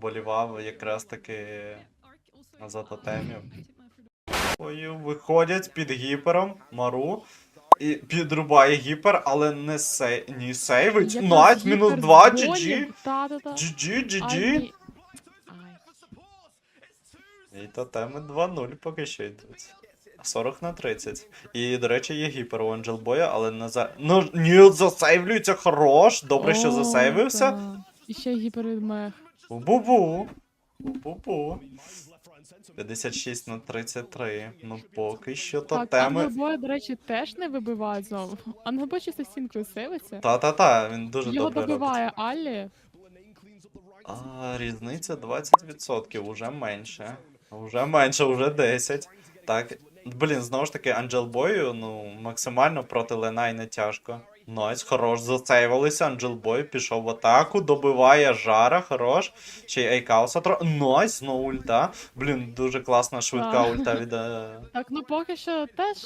вболівав якраз таки за тотемів. Ой, виходять під гіпером, Мару. І підрубає гіпер, але не сей... не сейвить. Найт, мінус гіпер 2, з GG. GG, GG. І тотеми 2-0 поки що йдуть. 40 на 30. І, до речі, є гіпер у Анджелбоя, але не за. Ну, ні, засейвлюється, хорош. Добре, що засейвився. І ще гіпермех. Бу-бу. Бу-бу. 56 на 33. Ну, поки що то Так, тотеми. Ангелбоя, до речі, теж не вибивають знову. Ангелбой чисто стінкою сейвиться. Та-та-та, він дуже Його добре робить. добиває Аллі. А, різниця 20%, уже менше. Уже менше, уже 10. Так. Блін, знову ж таки, Анджелбою, ну, максимально проти Ленай не тяжко. Найс, хорош, зацейвалися. Анджелбой пішов в атаку, добиває жара, хорош. Ще й Айкауса тро. Найс, знову ульта. Блін, дуже класна, швидка Так. ульта від. е, Так, ну поки що теж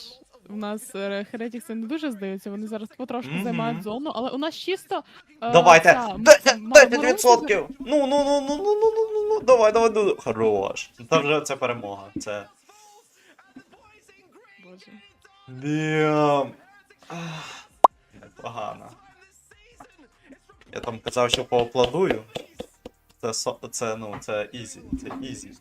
у нас е, Heretics не дуже здаються, вони зараз потрошку Мгм. займають зону, але у нас чисто. е, Давайте! ця, м- 10, м- 10%! Ну, ну, ну, ну, ну, ну, ну, ну, ну, давай, давай, давай. Хорош. Це вже це перемога. Це. Боже. Бім. Ах, Непогано. Я там казав, що поаплодую. Це, це, ну, це ізі, це ізі.